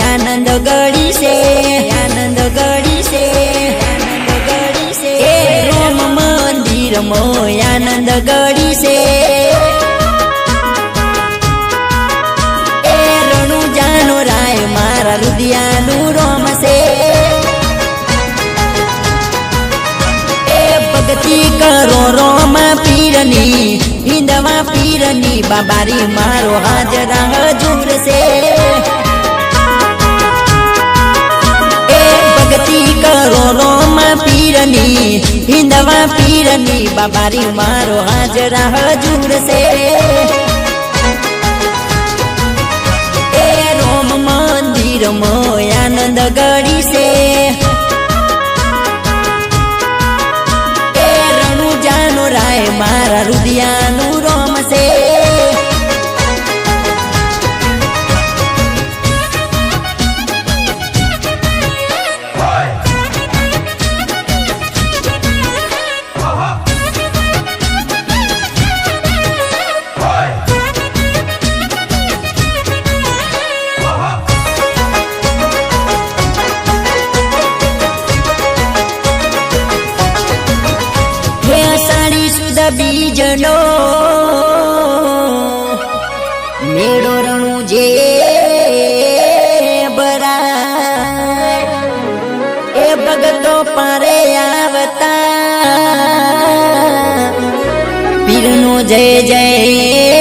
આનંદ ગળી છે આનંદ ગળી છે આનંદ ગળી છે એ રોમ મંદિર મો આનંદ ગળી છે એ રણુ જાનો રાય મારા લુધિયાનું રોમ છે. એ ભક્તિ કરો રોમ પીરની, હિંદવા પીરની બાબારી મારો હાજરા હજુર છે. પીરની, હિંદવા પીરની, બાબારી મારો હાજરા હજુર છે. એ રોમ મંદિર આનંદ ગળી છે. એ રણુ જાનો રાય મારા રુદિયાનું બીજનો મેળો રણું જે બરા એ ભગતો પારે આવતા. પીરનો જય જય